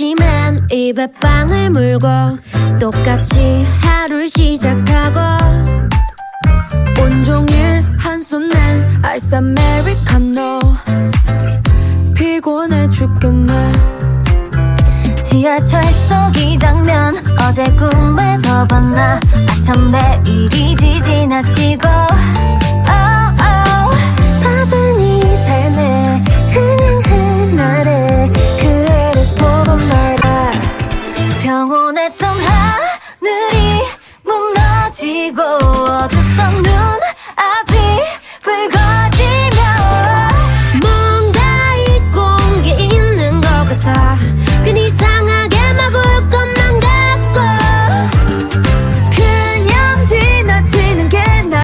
입에 빵을 물고 똑같이 하루를 시작하고 온종일 한 손엔 아이스 아메리카노 피곤해 죽겠네. 지하철 속 이 장면 어제 꿈에서 봤나? 아참 내일이지 지나치고 평온했던 하늘이 무너지고